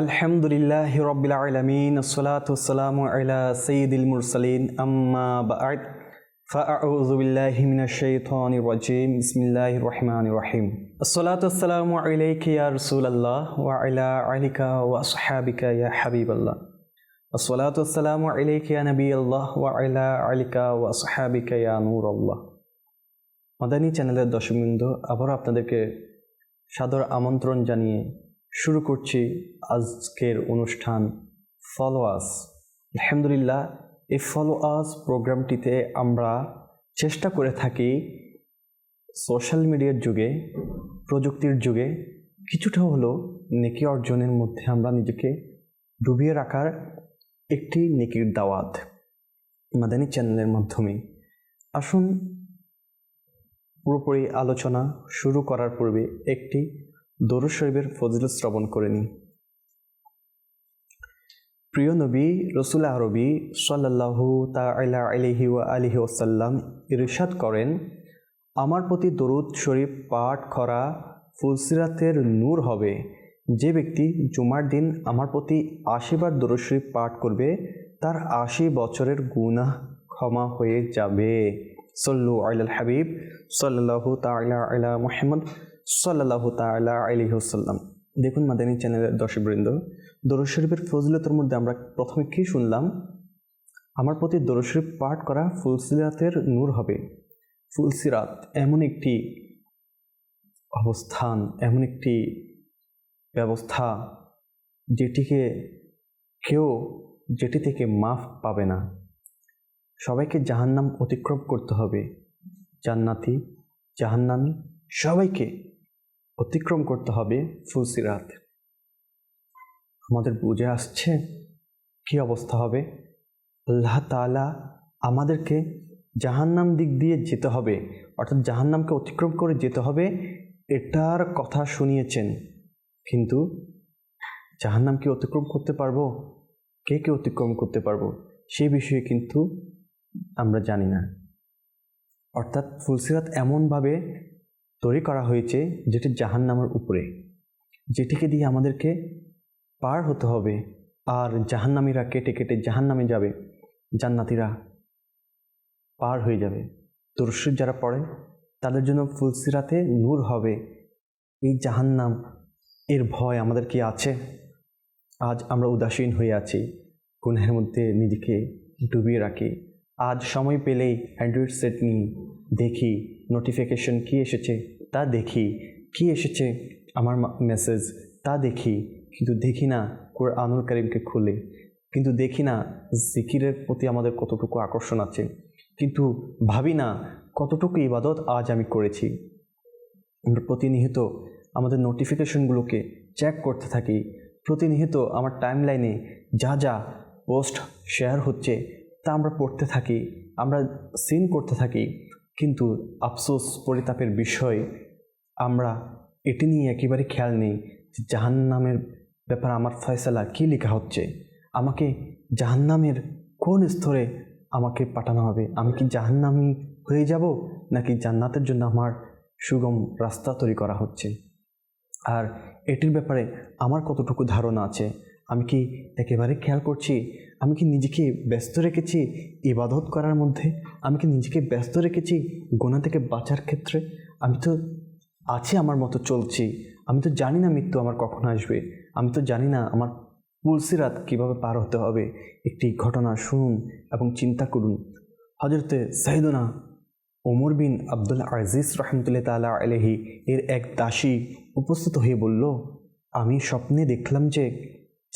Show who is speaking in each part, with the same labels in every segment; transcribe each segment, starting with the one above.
Speaker 1: আলহামদুলিল্লাহ রবিল আলমিন সালাতাম সঈদুল মুরসলিন, আম্মা বাদ রহিম। আসসালাতু আসসালামু মাদানী চ্যানেলের দর্শকবৃন্দ, আবারও আপনাদেরকে সাদর আমন্ত্রণ জানিয়ে শুরু করছি আজকের অনুষ্ঠান ফলো আস আলহামদুলিল্লাহ, এই ফলো আস প্রোগ্রামটিতে আমরা চেষ্টা করে থাকি সোশ্যাল মিডিয়ার যুগে, প্রযুক্তির যুগে, কিছুটা হলো নেকি অর্জনের মধ্যে আমরা নিজেকে ডুবিয়ে রাখার একটি নেকির দাওয়াত মাদানী চ্যানেলের মাধ্যমে। আসুন, পুরোপুরি আলোচনা শুরু করার পূর্বে একটি দরুদ শরীফের ফজিলত শ্রবণ করে নিই প্রিয় নবী, রসুল আরবি সাল্লাহু তালা আলহি ওয়া আলহি ওসাল্লাম ইরশাদ করেন, আমার প্রতি দরুদ শরীফ পাঠ করা ফুলসিরাতের নূর হবে। যে ব্যক্তি জুমার দিন আমার প্রতি আশিবার দরুদ শরীফ পাঠ করবে, তার আশি বছরের গুনাহ ক্ষমা হয়ে যাবে। সল্লু আল হাবিব সাল্লাহু তালা আলা মোহাম্মদ। সাল্লাহ তালা আলিহসাল্লাম দেখুন মাদানী চ্যানেলের দর্শকবৃন্দ, দরুদ শরীফের ফজলতের মধ্যে আমরা প্রথমে কী শুনলাম? আমার প্রতি দরুদ শরীফ পাঠ করা ফুলসিরাতের নূর হবে। ফুলসিরাত এমন একটি অবস্থান, এমন একটি ব্যবস্থা যেটিকে কেউ, যেটি থেকে মাফ পাবে না। সবাইকে জাহান্নাম অতিক্রম করতে হবে। জান্নাতি, জাহান্নামি সবাইকে অতিক্রম করতে হবে ফুলসিরাত আমাদের বুঝে আসছে কি অবস্থা হবে। আল্লাহ তালা আমাদেরকে জাহান্নাম দিক দিয়ে যেতে হবে, অর্থাৎ জাহান্নামকে অতিক্রম করে যেতে হবে, এটার কথা শুনিয়েছেন। কিন্তু জাহান্নাম কি অতিক্রম করতে পারব? কে কে অতিক্রম করতে পারব? সেই বিষয়ে কিন্তু আমরা জানি না। অর্থাৎ ফুলসিরাত এমনভাবে তৈরি করা হয়েছে যেটি জাহান নামের উপরে। যেটিকে দিয়ে আমাদেরকে পার হতে হবে আর জাহান্নামীরা কেটে কেটে জাহান নামে যাবে, জান্নাতিরা পার হয়ে যাবে। দর্শক যারা পড়ে, তাদের জন্য ফুলসিরাতে নূর হবে। এই জাহান্নাম, এর ভয় আমাদের কি আছে? আজ আমরা উদাসীন হয়ে আছি, গুনাহের মধ্যে নিজেকে ডুবিয়ে রাখি। আজ সময় পেলেই অ্যান্ড্রয়েড সেট নিই দেখি নোটিফিকেশন কি এসেছে, তা দেখি। কি এসেছে? আমার মেসেজ তা দেখি। কিন্তু দেখি না, কোরআনুল করিমকে খুলে। কিন্তু দেখি না, জিকিরের প্রতি আমাদের কতটুকু আকর্ষণ আছে। কিন্তু ভাবি না, কতটুকু ইবাদত আজ আমি করেছি। আমরা প্রতিনিয়ত আমাদের নোটিফিকেশনগুলোকে চেক করতে থাকি। প্রতিনিয়ত আমার টাইম লাইনে যা যা পোস্ট শেয়ার হচ্ছে, তা আমরা পড়তে থাকি। আমরা সিন করতে থাকি। কিন্তু আফসোস, পরিতাপের বিষয়, আমরা এটি নিয়ে একেবারে খেয়াল নেই যে জাহান্নামের ব্যাপারে আমার ফয়সালা কী লেখা হচ্ছে। আমাকে জাহান্নামের কোন স্তরে আমাকে পাঠানো হবে? আমি কি জাহান্নামি হয়ে যাব নাকি জান্নাতের জন্য আমার সুগম রাস্তা তৈরি করা হচ্ছে? আর এটির ব্যাপারে আমার কতটুকু ধারণা আছে? আমি কি একেবারে খেয়াল করছি? আমি কি নিজেকে ব্যস্ত রেখেছি ইবাদত করার মধ্যে? আমি কি নিজেকে ব্যস্ত রেখেছি গোনা থেকে বাঁচার ক্ষেত্রে? আমি তো আছি আমার মতো চলছি। আমি তো জানি না মৃত্যু আমার কখন আসবে। আমি তো জানি না আমার পুলসিরাত কীভাবে পার হতে হবে। একটি ঘটনা শুনুন এবং চিন্তা করুন। হজরতে সাইদুনা ওমর বিন আব্দুল আজিজ রহমতুল্লাহ তালা আলহি এর এক দাসী উপস্থিত হয়ে বলল, আমি স্বপ্নে দেখলাম যে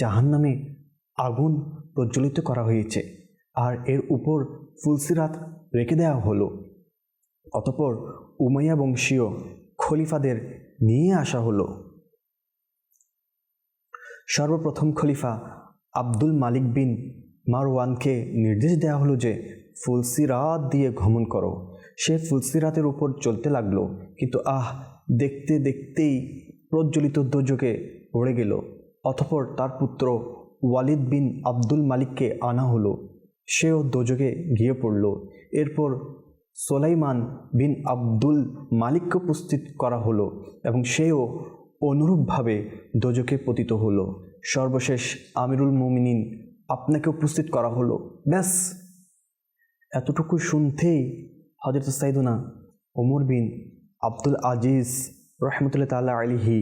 Speaker 1: জাহান নামে আগুন প্রজ্বলিত করা হয়েছে আর এর উপর ফুলসিরাত রেখে দেওয়া হলো। অতপর উমাইয়া বংশীয় খলিফাদের নিয়ে আসা হলো। সর্বপ্রথম খলিফা আব্দুল মালিক বিন মারওয়ানকে নির্দেশ দেওয়া হলো যে, ফুলসিরাত দিয়ে ভ্রমণ করো। সে ফুলসিরাতের উপর চলতে লাগল, কিন্তু আহ, দেখতে দেখতেই প্রজ্বলিত দোজকে পড়ে গেল। অতপর তার পুত্র ওয়ালিদ বিন আব্দুল মালিককে আনা হলো। সেও দোজকে গিয়ে পড়ল। এরপর সোলাইমান বিন আব্দুল মালিককে উপস্থিত করা হলো এবং সেও অনুরূপভাবে দোজকে পতিত হলো। সর্বশেষ আমিরুল মুমিনিন আপনাকে উপস্থিত করা হলো। ব্যাস। এতটুকু শুনতেই হজরত সাইদুনা ওমর বিন আব্দুল আজিজ রহমতুল্লাহ তাল্লাহ আলিহি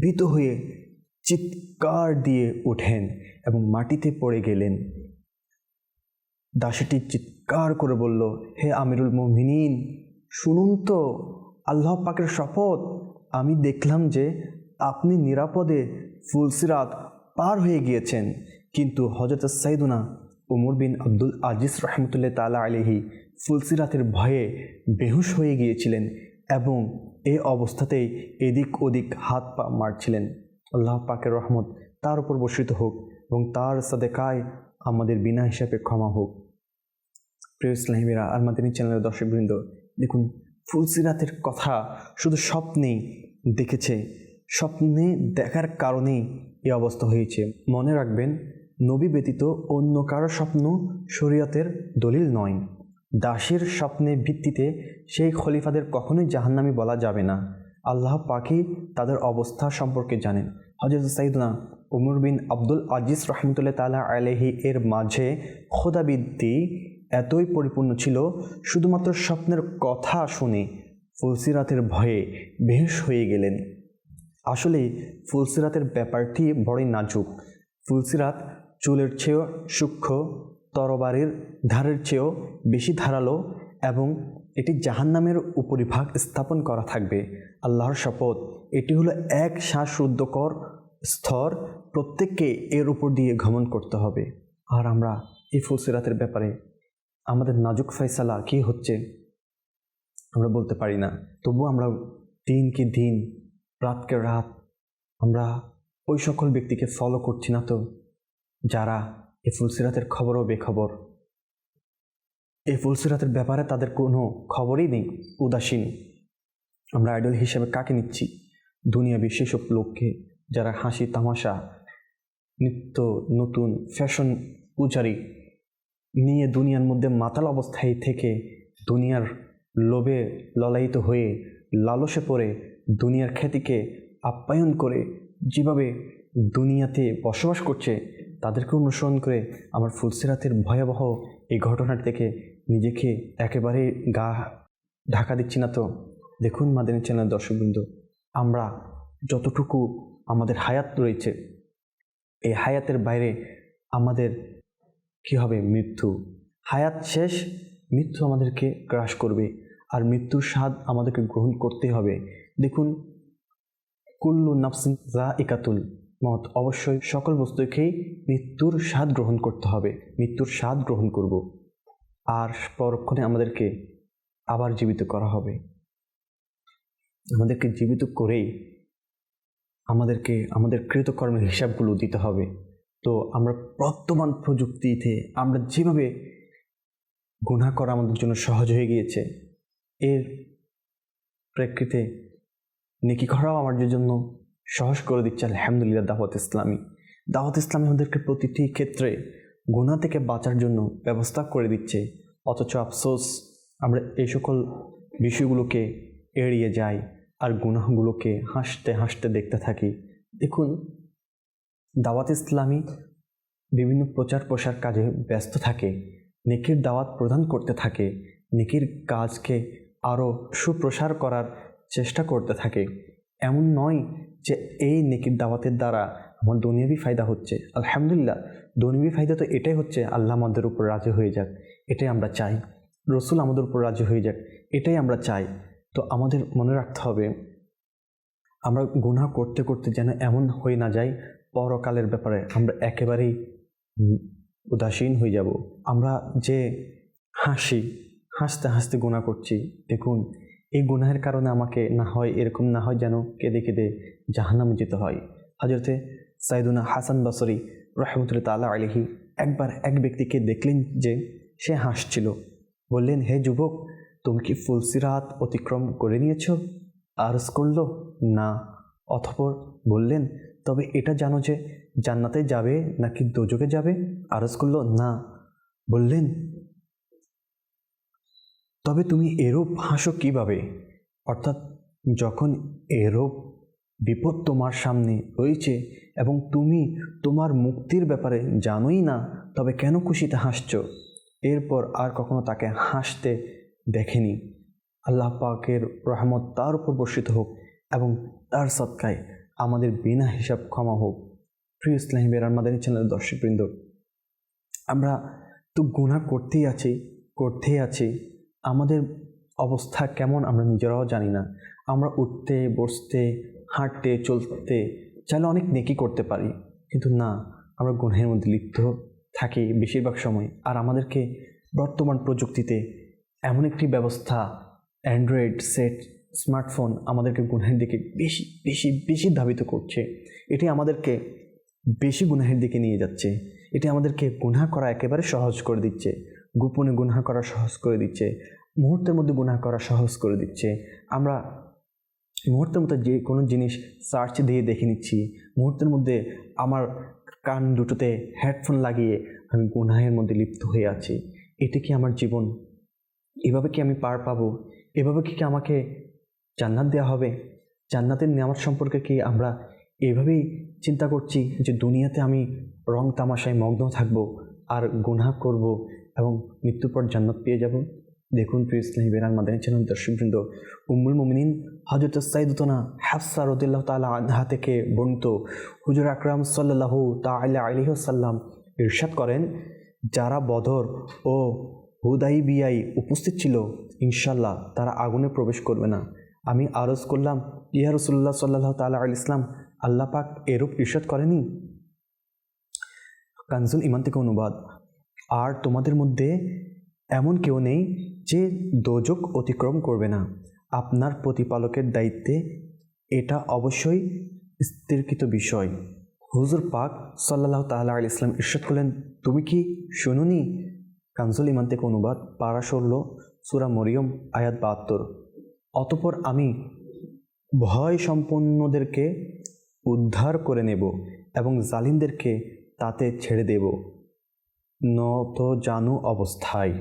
Speaker 1: ভীত হয়ে চিৎকার দিয়ে ওঠেন এবং মাটিতে পড়ে গেলেন। দাসীটি চিৎকার করে বলল, হে আমিরুল মোমিনিন, শুনুন তো, আল্লাহ পাকের শপথ। আমি দেখলাম যে আপনি নিরাপদে ফুলসিরাত পার হয়ে গিয়েছেন। কিন্তু হজরত সাইদুনা উমর বিন আব্দুল আজিজ রহমতুল্লাহ তালা আলিহি ফুলসিরাতের ভয়ে বেহুশ হয়ে গিয়েছিলেন এবং এ অবস্থাতেই এদিক ওদিক হাত পা মারছিলেন। আল্লাহ পাকের রহমত তার উপর বর্ষিত হোক এবং তার সাদেকায় আমাদের বিনা হিসাবে ক্ষমা হোক। প্রিয় ইসলামীরা, আর মাদিনী চ্যানেলের দর্শকবৃন্দ, দেখুন, ফুলসিরাতের কথা শুধু স্বপ্নেই দেখেছে, স্বপ্নে দেখার কারণেই এই অবস্থা হয়েছে। মনে রাখবেন, নবী ব্যতীত অন্য কারও স্বপ্ন শরীয়তের দলিল নয়। দাসের স্বপ্নের ভিত্তিতে সেই খলিফাদের কখনোই জাহান্নামি বলা যাবে না। আল্লাহ পাকি তাদের অবস্থা সম্পর্কে জানেন। হজরত সাইদনা উমর বিন আব্দুল আজিজ রহমতুল্লাহ তালা আলহি এর মাঝে খোদাবিদ্যি এতই পরিপূর্ণ ছিল, শুধুমাত্র স্বপ্নের কথা শুনে ফুলসিরাতের ভয়ে বেহুশ হয়ে গেলেন। আসলে ফুলসিরাতের ব্যাপারটি বড়ই নাজুক। ফুলসিরাত চুলের চেয়েও সূক্ষ্ম, তরবারির ধারের চেয়েও বেশি ধারালো এবং এটি জাহান্নামের উপরিভাগ স্থাপন করা থাকবে। আল্লাহর শপথ। এটি হলো এক শ্বাসরুদ্ধকর স্তর। প্রত্যেককে এর উপর দিয়ে গমন করতে হবে। আর আমরা এই ফুলসিরাতের ব্যাপারে আমাদের নাজুক ফয়সালা কী হচ্ছে আমরা বলতে পারি না। তবু আমরা দিনকে দিন রাতকে রাত, আমরা ওই সকল ব্যক্তিকে ফলো করছি না তো? যারা এই ফুলসিরাতের খবরও বেখবর এই ফুলসিরাতের ব্যাপারে তাদের কোনো খবরই নেই, উদাসীন। আমরা আইডল হিসেবে কাকে নিচ্ছি? দুনিয়া বিশেষ লোককে যারা হাসি, তামাশা, নিত্য নতুন ফ্যাশন পূজারি নিয়ে দুনিয়ার মধ্যে মাতাল অবস্থায় থেকে দুনিয়ার লোভে ললায়িত হয়ে লালসে পড়ে দুনিয়ার খ্যাতিকে আপ্যায়ন করে যেভাবে দুনিয়াতে বসবাস করছে তাদেরকে অনুসরণ করে আমার ফুলসিরাতের ভয়াবহ এই ঘটনার থেকে নিজেকে একেবারে গা ঢাকা দিচ্ছি না তো? দেখুন মাদানী চ্যানেল দর্শকবৃন্দ, আমরা যতটুকু আমাদের হায়াত রয়েছে, এই হায়াতের বাইরে আমাদের কী হবে? মৃত্যু। হায়াত শেষ, মৃত্যু আমাদেরকে গ্রাস করবে, আর মৃত্যুর স্বাদ আমাদেরকে গ্রহণ করতে হবে। দেখুন, কুল্লু নাফসিন জা ইকাতুল মত, অবশ্যই সকল বস্তুকেই মৃত্যুর স্বাদ গ্রহণ করতে হবে, মৃত্যুর স্বাদ গ্রহণ করব। আর পরক্ষণে আমাদেরকে আবার জীবিত করা হবে। আমাদেরকে জীবিত করেই আমাদেরকে, আমাদের কৃতকর্মের হিসাবগুলো দিতে হবে। তো আমরা বর্তমান প্রযুক্তিতে আমরা যেভাবে গুণা করা আমাদের জন্য সহজ হয়ে গিয়েছে, এর প্রেক্ষিতে নেকি করাও আমাদের জন্য সহজ করে দিচ্ছে আলহামদুলিল্লাহ দাওয়াত ইসলামী। দাওয়াত ইসলামী আমাদেরকে প্রতিটি ক্ষেত্রে গুণা থেকে বাঁচার জন্য ব্যবস্থা করে দিচ্ছে। অথচ আফসোস, আমরা এই সকল বিষয়গুলোকে এড়িয়ে যাই আর গুনাহগুলোকে হাসতে হাসতে দেখতে থাকি। দেখুন, দাওয়াত ইসলামী বিভিন্ন প্রচার প্রসার কাজে ব্যস্ত থাকে, নেকির দাওয়াত প্রদান করতে থাকে, নেকির কাজকে আরও সুপ্রসার করার চেষ্টা করতে থাকে। এমন নয় যে এই নেকির দাওয়াতের দ্বারা আমার দুনিয়াবি ফায়দা হচ্ছে। আলহামদুলিল্লাহ দুনিয়াবি ফায়দা তো এটাই হচ্ছে, আল্লাহ আমাদের উপর রাজি হয়ে যাক, এটাই আমরা চাই। রসুল আমাদের উপর রাজি হয়ে যাক, এটাই আমরা চাই। তো আমাদের মনে রাখতে হবে, আমরা গুনাহ করতে করতে যেন এমন হয়ে না যাই, পরকালের ব্যাপারে আমরা একেবারেই উদাসীন হয়ে যাব। আমরা যে হাসি, হাসতে হাসতে গুণা করছি, দেখুন, এই গুনাহের কারণে আমাকে না হয়, এরকম না হয় যেন কেঁদে কেঁদে জাহান্নামে যেতে হয়। হাজরতে সাইদুনা হাসান বাসরি রহমতুল্লাহ তাল্লাহ আলহি একবার এক ব্যক্তিকে দেখলেন যে সে হাসছিল। বললেন, হে যুবক, তুমি কি ফুলসিরাত অতিক্রম করে নিয়েছ? আরজ করল, না। অথপর বললেন, তবে এটা জানো যে জান্নাতে যাবে নাকি দোজকে যাবে? আরজ করল, না। বললেন, তবে তুমি এরূপ হাসো কীভাবে? অর্থাৎ যখন এরূপ বিপদ তোমার সামনে রয়েছে এবং তুমি তোমার মুক্তির ব্যাপারে জানোই না, তবে কেন খুশিতে হাসছো? এরপর আর কখনো তাকে হাসতে দেখেনি। আল্লাহ পাকের রহমত তার উপর বর্ষিত হোক এবং তার সৎকায় আমাদের বিনা হিসাব ক্ষমা হোক। প্রিয় ইসলামী বেরার মাদানী চ্যানেলের দর্শকবৃন্দ, আমরা তো গুণা করতেই আছি করতেই আছি। আমাদের অবস্থা কেমন আমরা নিজেরাও জানি না। আমরা উঠতে, বসতে, হাঁটতে, চলতে চাইলে অনেক নেকি করতে পারি, কিন্তু না, আমরা গুণের মধ্যে লিপ্ত থাকি বেশিরভাগ সময়। আর আমাদেরকে বর্তমান প্রযুক্তিতে এমন একটি ব্যবস্থা অ্যান্ড্রয়েড সেট স্মার্টফোন আমাদেরকে গুণের দিকে বেশি বেশি বেশি ধাবিত করছে। এটি আমাদেরকে বেশি গুনাহের দিকে নিয়ে যাচ্ছে। এটি আমাদেরকে গুনাহ করা একেবারে সহজ করে দিচ্ছে। গোপনে গুনাহ করা সহজ করে দিচ্ছে। মুহূর্তের মধ্যে গুনাহ করা সহজ করে দিচ্ছে। আমরা মুহূর্তের মধ্যে যে কোনো জিনিস সার্চ দিয়ে দেখে নিচ্ছি। মুহূর্তের মধ্যে আমার কান দুটোতে হেডফোন লাগিয়ে আমি গুনাহের মধ্যে লিপ্ত হয়ে আছি। এটি কি আমার জীবন? এভাবে কি আমি পার পাবো? এভাবে কি কি আমাকে জান্নাত দেওয়া হবে? জান্নাতের নেওয়ার সম্পর্কে কি আমরা এভাবেই চিন্তা করছি যে দুনিয়াতে আমি রং তামাশায় মগ্ন থাকব আর গুনাহ করব এবং মৃত্যুর পর জান্নাত পেয়ে যাব? দেখুন, প্রিয় ইসলামী বেরান মাদানী চ্যানেল দর্শকবৃন্দ, উম্মুল মোমিনিন হজরত সাইদুতনা হাফসা রদুল্লাহ তালা আনহা থেকে বর্ণিত হুজুর আকরাম সাল্লাহু তাল্লাহ আলহিহসাল্লাম ইরশাদ করেন, যারা বদর ও হুদাই বিয়াই উপস্থিত ছিল ইনশাল্লাহ তারা আগুনে প্রবেশ করবে না। আমি আরজ করলাম, ইয়া রসুল্লাহ সাল্লাহ তাল্লাহ আল ইসলাম আল্লাহ পাক এরূপ ইরশাদ করেনি? কানজুল ইমান থেকে অনুবাদ, আর তোমাদের মধ্যে এমন কেউ নেই যে দোজক অতিক্রম করবে না। আপনার প্রতিপালকের দায়িত্বে এটা অবশ্যই স্থিরকৃত বিষয়। হুজুর পাক সাল্লাহ তাল্লাহ আল ইসলাম ইরশাদ করলেন, তুমি কি শুনুনি? কানজুল ইমান থেকে অনুবাদ ষোলো, সুরা মরিয়ম, আয়াত বাহাত্তর। অতপর আমি ভয় সম্পন্নদেরকে উদ্ধার করে নেব এবং জালিমদেরকে তাতে ছেড়ে দেব। নত জানু অবস্থায়।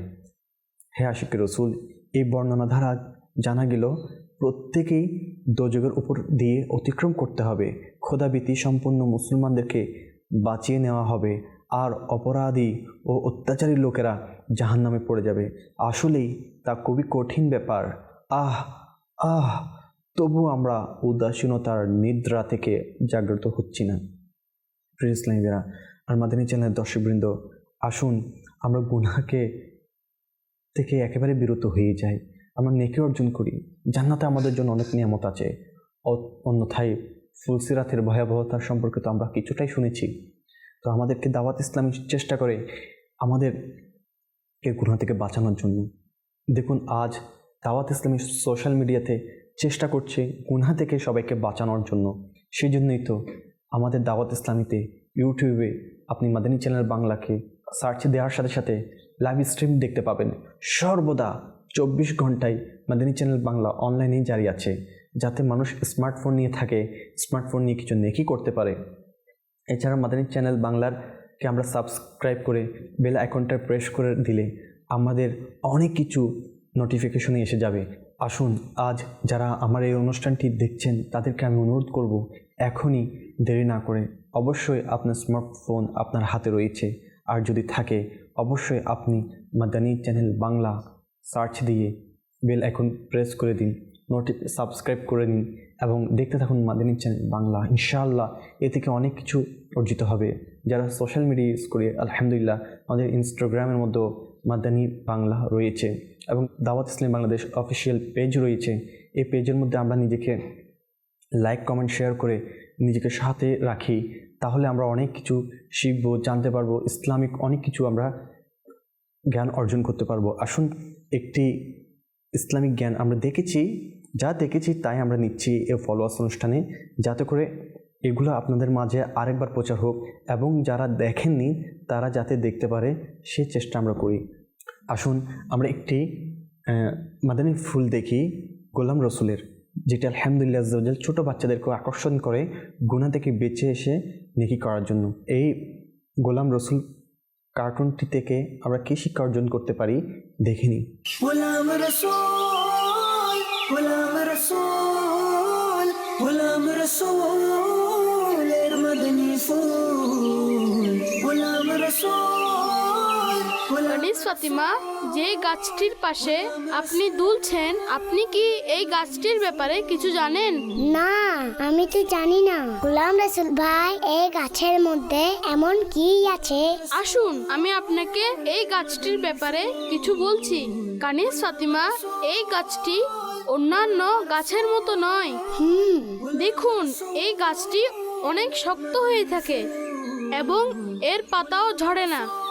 Speaker 1: হে আশিক রসুল, এই বর্ণনা দ্বারা জানা গেল, প্রত্যেকেই দোযোগের উপর দিয়ে অতিক্রম করতে হবে। খোদাবীতি সম্পন্ন মুসলমানদেরকে বাঁচিয়ে নেওয়া হবে। আর অপরাধী ও অত্যাচারী লোকেরা জাহান নামে পড়ে যাবে। আসলেই তা খুবই কঠিন ব্যাপার। আহ আহ, তবু আমরা উদাসীনতার নিদ্রা থেকে জাগ্রত হচ্ছি না। প্রিয় ইসলামীরা আর মাদানী চ্যানেলের দর্শকবৃন্দ আসুন, আমরা গুনাকে থেকে একেবারে বিরত হয়ে যাই। আমরা নেকে অর্জন করি। জান্নাতে আমাদের জন্য অনেক নিয়ামত আছে। অন্যথায় ফুলসিরাতের ভয়াবহতার সম্পর্কে তো আমরা কিছুটাই শুনেছি। তো আমাদেরকে দাওয়াত ইসলামী চেষ্টা করে আমাদেরকে গুনা থেকে বাঁচানোর জন্য। দেখুন, আজ দাওয়াত ইসলামী সোশ্যাল মিডিয়াতে চেষ্টা করছে গুনা থেকে সবাইকে বাঁচানোর জন্য। সেই জন্যই তো আমাদের দাওয়াত ইসলামীতে ইউটিউবে আপনি মাদানী চ্যানেল বাংলাকে সার্চে দেওয়ার সাথে সাথে লাইভ স্ট্রিম দেখতে পাবেন। সর্বদা চব্বিশ ঘন্টায় মাদানী চ্যানেল বাংলা অনলাইনেই জারি আছে, যাতে মানুষ স্মার্টফোন নিয়ে থাকে স্মার্টফোন নিয়ে কিছু নেকি করতে পারে। এছাড়া মাদানী চ্যানেল বাংলারকে আমরা সাবস্ক্রাইব করে বেল আইকনটা প্রেস করে দিলে আমাদের অনেক কিছু নোটিফিকেশনে এসে যাবে। আসুন, আজ যারা আমার এই অনুষ্ঠানটি দেখছেন, তাদেরকে আমি অনুরোধ করব, এখনই দেরি না করে অবশ্যই আপনার স্মার্টফোন আপনার হাতে রয়েছে। আর যদি থাকে, অবশ্যই আপনি মাদানী চ্যানেল বাংলা সার্চ দিয়ে বেল এখন প্রেস করে দিন নোটি সাবস্ক্রাইব করে নিন এবং দেখতে থাকুন মাদানী চ্যানেল বাংলা। ইনশাআল্লাহ এ থেকে অনেক কিছু অর্জিত হবে। যারা সোশ্যাল মিডিয়া ইউজ করে, আলহামদুলিল্লাহ আমাদের ইনস্টাগ্রামের মধ্যেও মাদানী বাংলা রয়েছে এবং দাওয়াত ইসলাম বাংলাদেশ অফিসিয়াল পেজ রয়েছে। এই পেজের মধ্যে আমরা নিজেকে লাইক, কমেন্ট, শেয়ার করে নিজেকে সাথে রাখি। তাহলে আমরা অনেক কিছু শিখব, জানতে পারব, ইসলামিক অনেক কিছু আমরা জ্ঞান অর্জন করতে পারব। আসুন, একটি ইসলামিক জ্ঞান আমরা দেখেছি, যা দেখেছি তাই আমরা নিচ্ছি এ ফলোয়ার্স অনুষ্ঠানে। যাতে করে এগুলো আপনাদের মাঝে আরেকবার প্রচার হোক এবং যারা দেখেননি, তারা যাতে দেখতে পারে, সে চেষ্টা আমরা করি। আসুন, আমরা একটি মাদানী ফুল দেখি, গোলাম রসুলের। যেটা আলহামদুলিল্লাহ ছোট বাচ্চাদেরকে আকর্ষণ করে গুণা থেকে বেঁচে এসে নেকি করার জন্য। এই গোলাম রসুল কার্টুনটি থেকে আমরা কী শিক্ষা অর্জন করতে পারি, দেখে নিই।
Speaker 2: গোলাম রসুল গোলাম রসুল গোলাম রসুল
Speaker 3: আমি ফাতিমা যে গাছটির পাশে আপনি দুলছেন আপনি কি এই গাছটির ব্যাপারে কিছু জানেন?
Speaker 4: না আমি তো জানি না। গোলাম রসুল ভাই এই গাছের মধ্যে এমন কি আছে?
Speaker 3: আসুন আমি আপনাকে এই গাছটির ব্যাপারে কিছু বলছি। কানিস ফাতিমা এই গাছটি অন্যান্য গাছের মতো নয়।
Speaker 4: হুম।
Speaker 3: দেখুন এই গাছটি অনেক শক্ত হয়ে থাকে এবং এর পাতাও ঝরে না।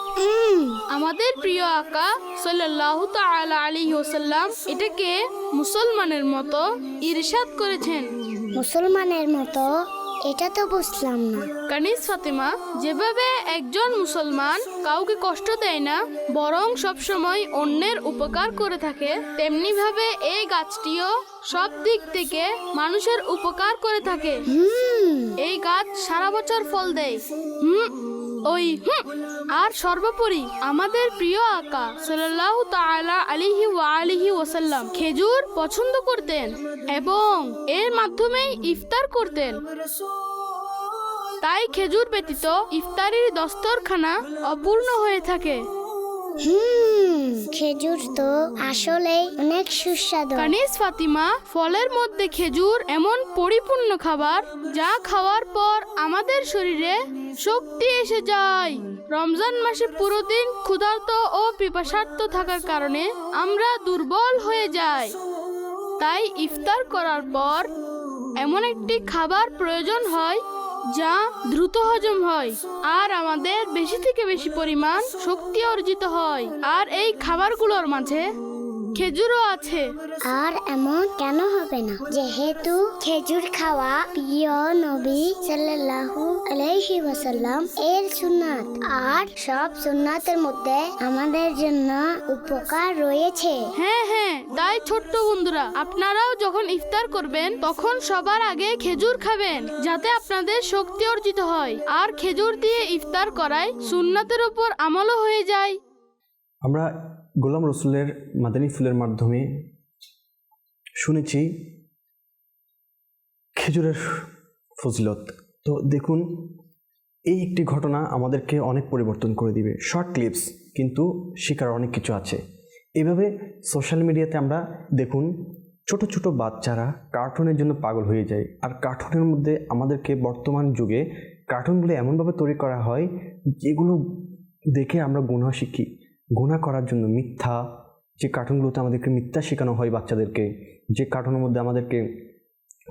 Speaker 3: আমাদের প্রিয় আকা সাল্লাল্লাহু তাআলা আলাইহি ওয়াসাল্লাম এটাকে মুসলমানের মতো ইরশাদ করেছেন।
Speaker 4: মুসলমানের মতো এটা তো বুঝলাম না।
Speaker 3: কানিস ফাতেমা যেভাবে একজন মুসলমান কাউকে কষ্ট দেয় না বরং সবসময় অন্যের উপকার করে থাকে তেমনি ভাবে এই গাছটিও সব দিক থেকে মানুষের উপকার করে থাকে। এই গাছ সারা বছর ফল দেয়। হুম। ওই আর সর্বোপরি আমাদের প্রিয় আকা সাল্লাহ তালা আলিহি ওয়া আলিহি ওসাল্লাম খেজুর পছন্দ করতেন এবং এর মাধ্যমেই ইফতার করতেন। তাই খেজুর ব্যতীত ইফতারির দস্তরখানা অপূর্ণ হয়ে থাকে।
Speaker 4: হুম, খেজুর তো আসলে অনেক সুস্বাদু।
Speaker 3: কানিস ফাতিমা, ফলের মধ্যে খেজুর এমন পরিপূর্ণ খাবার যা খাওয়ার পর আমাদের শরীরে শক্তি এসে যায়। রমজান মাসে পুরো দিন ক্ষুধার্ত ও পিপাসার্ত থাকার কারণে আমরা দুর্বল হয়ে যাই। তাই ইফতার করার পর এমন একটি খাবার প্রয়োজন হয় যা দ্রুত হজম হয়, আর আমাদের বেশি থেকে বেশি পরিমাণ শক্তি অর্জিত হয়। আর এই খাবারগুলোর মাঝে খেজুরও আছে।
Speaker 4: আর এমন কেন হবে না? যেহেতু খেজুর খাওয়া প্রিয় নবী সাল্লাল্লাহু আলাইহি ওয়াসাল্লাম এর সুন্নাত। আর সব সুন্নাতের মধ্যে আমাদের জন্য উপকার রয়েছে।
Speaker 3: হ্যাঁ হ্যাঁ তাই ছোট্ট বন্ধুরা আপনারাও যখন ইফতার করবেন তখন সবার আগে খেজুর খাবেন যাতে আপনাদের শক্তি অর্জিত হয়। আর খেজুর দিয়ে ইফতার করায় সুন্নাতের উপর আমলও হয়ে যায়।
Speaker 1: আমরা গোলাম রসুলের মাদানী ফুলের মাধ্যমে শুনেছি খেজুরের ফজিলত। তো দেখুন, এই একটি ঘটনা আমাদেরকে অনেক পরিবর্তন করে দিবে। শর্ট ক্লিপস কিন্তু শেখার অনেক কিছু আছে। এভাবে সোশ্যাল মিডিয়াতে আমরা দেখুন, ছোট ছোট বাচ্চারা কার্টুনের জন্য পাগল হয়ে যায়। আর কার্টুনের মধ্যে আমাদেরকে বর্তমান যুগে কার্টুনগুলো এমনভাবে তৈরি করা হয়, যেগুলো দেখে আমরা গুণা শিখি। গুণা করার জন্য মিথ্যা, যে কার্টুনগুলোতে আমাদেরকে মিথ্যা শেখানো হয় বাচ্চাদেরকে, যে কার্টুনের মধ্যে আমাদেরকে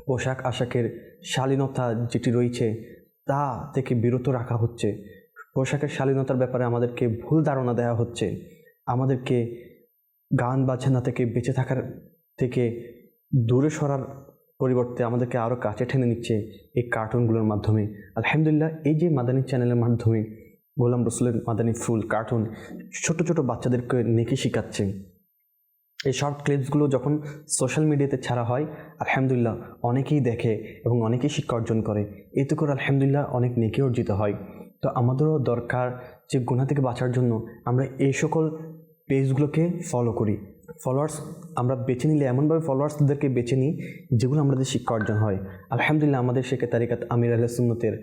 Speaker 1: পোশাক আশাকের শালীনতা যেটি রয়েছে, তা থেকে বিরত রাখা হচ্ছে। পোশাকের শালীনতার ব্যাপারে আমাদেরকে ভুল ধারণা দেওয়া হচ্ছে। আমাদেরকে গান বাজনা থেকে বেঁচে থাকার থেকে দূরে সরার পরিবর্তে আমাদেরকে আরও কাছে টেনে নিচ্ছে এই কার্টুনগুলোর মাধ্যমে। আলহামদুলিল্লাহ, এই যে মাদানী চ্যানেলের মাধ্যমে গোলাম রসুলের মাদানি ফুল কার্টুন ছোট ছোট বাচ্চাদেরকে নেকি শেখাচ্ছে। এই শর্ট ক্লিপসগুলো যখন সোশ্যাল মিডিয়াতে ছাড়া হয়, আলহামদুলিল্লাহ অনেকেই দেখে এবং অনেকেই শিক্ষা অর্জন করে। এতে করে আলহামদুলিল্লাহ অনেক নেকি অর্জিত হয়। তো আমাদেরও দরকার যে গুণা থেকে বাঁচার জন্য আমরা এই সকল পেজগুলোকে ফলো করি। ফলোয়ার্স আমরা বেছে নিলে এমনভাবে ফলোয়ার্সদেরকে বেছে নিই যেগুলো আমাদের শিক্ষা অর্জন হয়। আলহামদুলিল্লাহ আমাদের শেখে তারিকাত আমির আল্লাহ সুন্নতের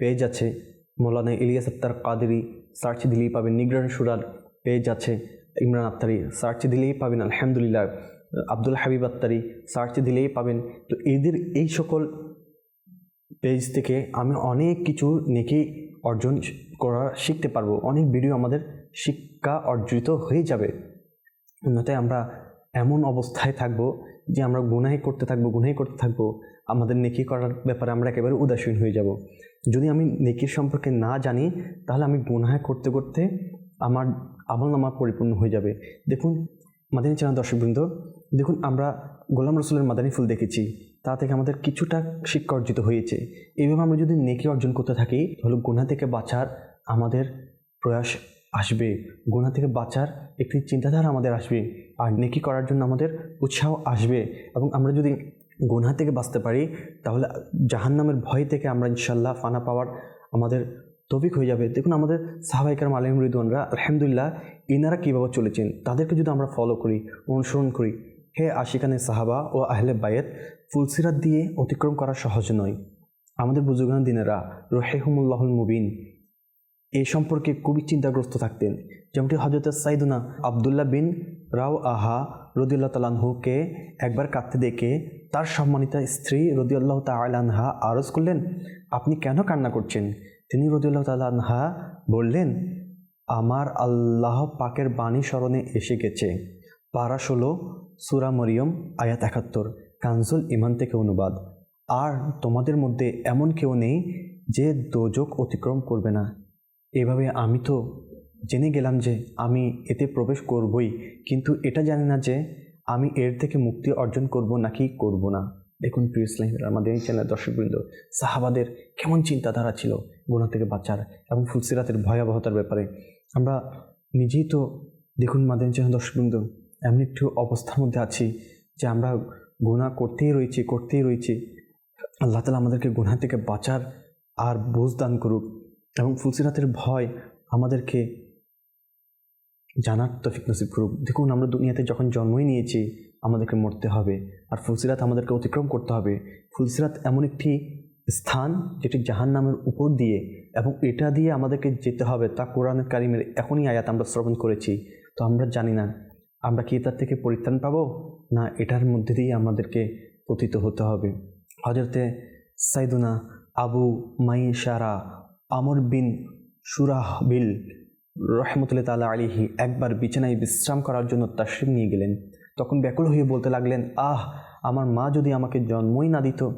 Speaker 1: পেজ আছে। মৌলানা ইলিয়াস আত্তার কাদেরি, সার্চ দিলেই পাবেন নিগ্রান সুরার পেজ আছে। ইমরান আত্তারি সার্চ দিলেই পাবেন আলহামদুলিল্লাহ। আব্দুল হাবিব আত্তারি সার্চ দিলেই পাবেন। তো এদের এই সকল পেজ থেকে আমি অনেক কিছু নেকি অর্জন করা শিখতে পারব। অনেক ভিডিও আমাদের শিক্ষা অর্জিত হয়ে যাবে। অন্যথায় আমরা এমন অবস্থায় থাকব যে আমরা গুনাহি করতে থাকব, গুনাহি করতে থাকব, আমাদের নেকি করার ব্যাপারে আমরা একেবারে উদাসীন হয়ে যাব। যদি আমি নেকির সম্পর্কে না জানি, তাহলে আমি গুনাহ করতে করতে আমার আমল নামা পরিপূর্ণ হয়ে যাবে। দেখুন, মাদানী চ্যানেল দর্শকবৃন্দ, দেখুন আমরা গোলাম রসুলের মাদানী ফুল দেখেছি। তা থেকে আমাদের কিছুটা শিক্ষা অর্জিত হয়েছে। এইভাবে আমরা যদি নেকি অর্জন করতে থাকি, তাহলে গুণা থেকে বাঁচার আমাদের প্রয়াস আসবে। গোনা থেকে বাঁচার একটি চিন্তাধারা আমাদের আসবে। আর নেকি করার জন্য আমাদের উৎসাহ আসবে। এবং আমরা যদি গুনহা থেকে বাঁচতে পারি, তাহলে জাহান্নামের ভয় থেকে আমরা ইনশাল্লাহ ফানা পাওয়ার আমাদের তবিক হয়ে যাবে। দেখুন আমাদের সাহাবাইকার আলম রিদওয়ানরা আলহামদুলিল্লাহ ইনারা কীভাবে চলেছেন, তাদেরকে যদি আমরা ফলো করি, অনুসরণ করি, হে আশিকানে সাহাবা ও আহলে বায়েত ফুলসিরাত দিয়ে অতিক্রম করা সহজ নয়। আমাদের বুজুগান দিনেরা রহেহমুল্লাহুল মুবিন এই সম্পর্কে খুবই চিন্তাগ্রস্ত থাকতেন। যেমনটি হজরত সাইদুনা আবদুল্লাহ বিন রাও আহা রদিউল্লাহ তালানহুকে একবার কাঁদতে দেখে তার সম্মানিতা স্ত্রী রদিউল্লাহ তালানহা আরজ করলেন, আপনি কেন কান্না করছেন? তিনি রদিউল্লাহ তালানহা বললেন, আমার আল্লাহ পাকের বাণী স্মরণে এসে গেছে। পারা ষোলো, সুরা মরিয়ম, আয়াত একাত্তর, কানজুল ইমান থেকে অনুবাদ। আর তোমাদের মধ্যে এমন কেউ নেই যে দোজক অতিক্রম করবে না। এভাবে আমি তো জেনে গেলাম যে আমি এতে প্রবেশ করবই, কিন্তু এটা জানি না যে আমি এর থেকে মুক্তি অর্জন করব নাকি করব না। দেখুন প্রিয় ইসলামের আমাদের এই চ্যানেল দর্শকবৃন্দ, সাহাবাদের কেমন চিন্তাধারা ছিল গুণা থেকে বাঁচার এবং ফুলসিরাতের ভয়াবহতার ব্যাপারে। আমরা নিজেই তো দেখুন মাদের চ্যানেল দর্শকবৃন্দ, এমন একটু অবস্থার মধ্যে আছি যে আমরা গুণা করতেই রয়েছি করতেই রয়েছি। আল্লাহ তালা আমাদেরকে গুণা থেকে বাঁচার আর বোঝ দান করুক। এবং ফুলসিরাতের ভয় আমাদেরকে জানার তফিক নসিব করুক। দেখুন, আমরা দুনিয়াতে যখন জন্মই নিয়েছি, আমাদেরকে মরতে হবে। আর ফুলসিরাত আমাদেরকে অতিক্রম করতে হবে। ফুলসিরাত এমন একটি স্থান যেটি জাহান নামের উপর দিয়ে এবং এটা দিয়ে আমাদেরকে যেতে হবে। তা কোরআন কারিমের এখনই আয়াত আমরা শ্রবণ করেছি। তো আমরা জানি না, আমরা কি তার থেকে পরিত্রাণ পাবো? না, এটার মধ্যে দিয়ে আমাদেরকে পতিত হতে হবে। হজরতে সাইদুনা আবু মাইশারা আমর বিন সুরাহ বিল রহমতুল্লাহ তালা আলিহি একবার বিছানায় বিশ্রাম করার জন্য তাশ্রিম নিয়ে গেলেন। তখন ব্যাকুল হয়ে বলতে লাগলেন, আহ, আমার মা যদি আমাকে জন্মই না দিত,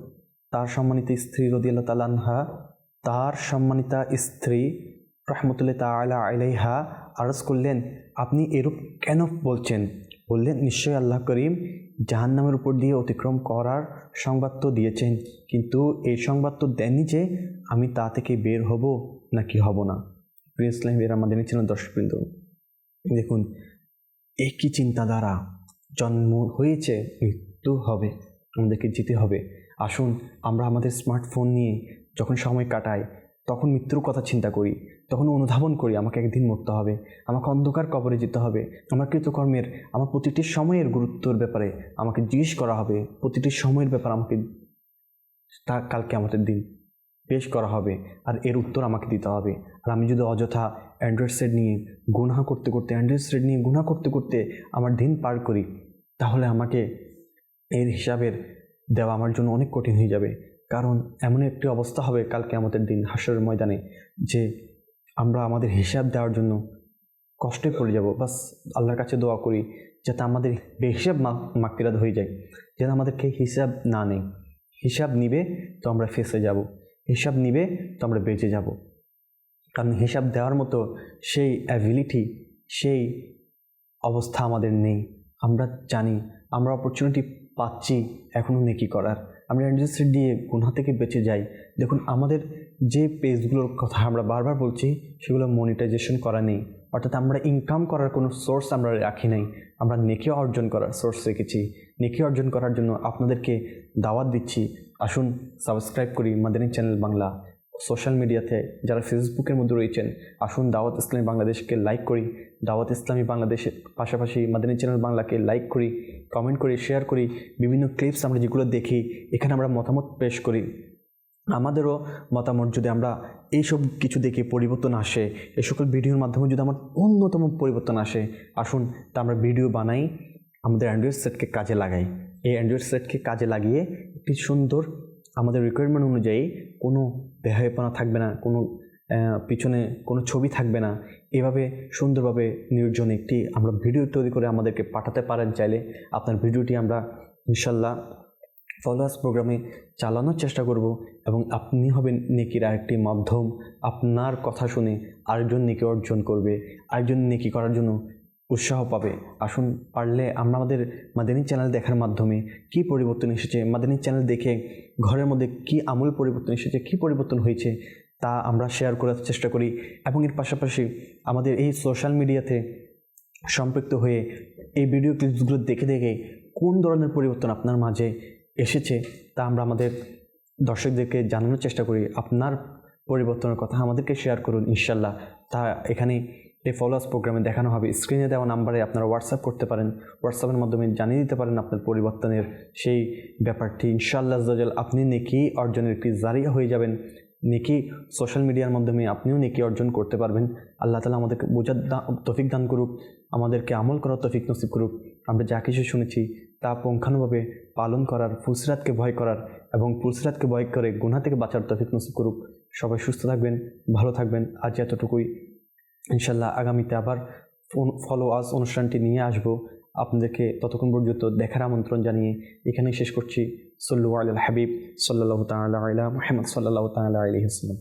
Speaker 1: তার সম্মানিত স্ত্রী রদিয়াল্লাহ তালানহা তার সম্মানিতা স্ত্রী রহমতুল্লাহ তালা আলাইহা আরজ করলেন, আপনি এরূপ কেন বলছেন? বললেন, নিশ্চয়ই আল্লাহ করিম জাহান্নামের উপর দিয়ে অতিক্রম করার সংবাদ তো দিয়েছেন, কিন্তু এই সংবাদ তো দেননি যে আমি তা থেকে বের হব নাকি হব না। প্রিয় ইসলাম এর আমাদের ছিল দর্শকবৃন্দ, দেখুন, একই চিন্তাধারা, জন্ম হয়েছে, মৃত্যু হবে, আমাদেরকে যেতে হবে। আসুন, আমরা আমাদের স্মার্টফোন নিয়ে যখন সময় কাটাই তখন মৃত্যুর কথা চিন্তা করি, তখন অনুধাবন করি, আমাকে একদিন মরতে হবে, আমাকে অন্ধকার কবরে যেতে হবে, আমার কৃতকর্মের, আমার প্রতিটি সময়ের গুরুত্বর ব্যাপারে আমাকে জিজ্ঞেস করা হবে, প্রতিটি সময়ের ব্যাপার আমাকে তা কালকে আমাদের দিন পেশ করা হবে, আর এর উত্তর আমাকে দিতে হবে। আর আমি যদি অযথা অ্যান্ড্রয়েড সেট নিয়ে গুণা করতে করতে, অ্যান্ড্রয়েড সেট নিয়ে গুণা করতে করতে আমার দিন পার করি, তাহলে আমাকে এর হিসাবের দেওয়া আমার জন্য অনেক কঠিন হয়ে যাবে। কারণ এমন একটি অবস্থা হবে কালকে আমাদের দিন হাসরের ময়দানে, যে আমরা আমাদের হিসাব দেওয়ার জন্য কষ্টে পড়ে যাব। বাস, আল্লাহর কাছে দোয়া করি, যাতে আমাদের বেহিসাব মাকিরাত হয়ে যায়, যেন আমাদেরকে হিসাব না নেই। হিসাব নিবে তো আমরা ফেসে যাব, হিসাব নিবে তো আমরা বেঁচে যাব। কারণ হিসাব দেওয়ার মতো সেই অ্যাবিলিটি সেই অবস্থা আমাদের নেই। আমরা জানি, আমরা অপরচুনিটি পাচ্ছি এখনও নেকি করার। আমরা ইন্ডাস্ট্রি দিয়ে গুণা থেকে বেঁচে যাই। দেখুন, আমাদের যে পেজগুলোর কথা আমরা বারবার বলছি, সেগুলো মনিটাইজেশন করা নেই। অর্থাৎ আমরা ইনকাম করার কোনো সোর্স আমরা রাখি নাই। আমরা নেকি অর্জন করার সোর্স রেখেছি। নেকি অর্জন করার জন্য আপনাদেরকে দাওয়াত দিচ্ছি। আসুন সাবস্ক্রাইব করি মাদানী চ্যানেল বাংলা। সোশ্যাল মিডিয়াতে যারা ফেসবুকের মধ্যে রয়েছেন, আসুন দাওয়াত ইসলামী বাংলাদেশকে লাইক করি। দাওয়াত ইসলামী বাংলাদেশের পাশাপাশি মাদানী চ্যানেল বাংলাকে লাইক করি কমেন্ট করি শেয়ার করি, বিভিন্ন ক্লিপস আমরা যেগুলো দেখি, এখানে আমরা মতামত পেশ করি। আমাদেরও মতামত যদি আমরা এইসব কিছু দেখে পরিবর্তন আসে, এই সকল ভিডিওর মাধ্যমে যদি আমার অন্যতম পরিবর্তন আসে, আসুন তা আমরা ভিডিও বানাই, আমাদের অ্যান্ড্রয়েড সেটকে কাজে লাগাই। এই অ্যান্ড্রয়েড সেটকে কাজে লাগিয়ে একটি সুন্দর আমাদের রিকোয়ারমেন্ট অনুযায়ী কোনো বেহায়পনা থাকবে না, কোনো পিছনে কোনো ছবি থাকবে না। এভাবে সুন্দরভাবে নির্জন একটি আমরা ভিডিও তৈরি করে আমাদেরকে পাঠাতে পারেন চাইলে। আপনার ভিডিওটি আমরা ইনশাল্লাহ ফলোয়ার্স প্রোগ্রামে চালানোর চেষ্টা করব এবং আপনি হবেন নেকির আরেকটি মাধ্যম। আপনার কথা শুনে আরেকজন নেকি অর্জন করবে। আরেকজন নেকি করার জন্য উৎসাহ পাবে। আসুন, পারলে আমরা আমাদের মাদানী চ্যানেল দেখার মাধ্যমে কি পরিবর্তন এসেছে, মাদানী চ্যানেল দেখে ঘরের মধ্যে কি আমূল পরিবর্তন এসেছে, কি পরিবর্তন হয়েছে, তা আমরা শেয়ার করার চেষ্টা করি এবং এর পাশাপাশি আমাদের এই সোশ্যাল মিডিয়াতে সম্পৃক্ত হয়ে এই ভিডিও ক্লিপসগুলো দেখে দেখে কোন ধরনের পরিবর্তন আপনার মাঝে এসেছে, তা আমরা আমাদের দর্শকদেরকে জানানোর চেষ্টা করি। আপনার পরিবর্তনের কথা আমাদেরকে শেয়ার করুন ইনশাল্লাহ। তা এখানে এই ফলোয়ার্স প্রোগ্রামে দেখানো হবে। স্ক্রিনে দেওয়া নাম্বারে আপনারা হোয়াটসঅ্যাপ করতে পারেন। হোয়াটসঅ্যাপের মাধ্যমে জানিয়ে দিতে পারেন আপনার পরিবর্তনের সেই ব্যাপারটি। ইনশাআল্লাহ আজ্জাজাল আপনি নেকি অর্জনের একটি জারিয়া হয়ে যাবেন? নেকি সোশ্যাল মিডিয়ার মাধ্যমে আপনিও নেকি অর্জন করতে পারবেন। আল্লাহ তালা আমাদেরকে বোঝার তফিক দান করুক, আমাদেরকে আমল করার তৌফিক নসিব করুক। আমরা যা কিছু শুনেছি তা পুঙ্খানুভাবে পালন করার, ফুসরাতকে ভয় করার এবং ফুসরাতকে ভয় করে গুনা থেকে বাঁচার তৌফিক নসিব করুক। সবাই সুস্থ থাকবেন, ভালো থাকবেন। আজ এতটুকুই। ইনশাল্লাহ আগামীতে আবার ফলো আস অনুষ্ঠানটি নিয়ে আসব। আপনাদেরকে ততক্ষণ পর্যন্ত দেখার আমন্ত্রণ জানিয়ে এখানেই শেষ করছি। সল্লু আল হাবিব সাল্লাহ তাল্লাহ আলা মুহাম্মদ সাল্লাহ তাল্লাহ আলহিহাস্লাম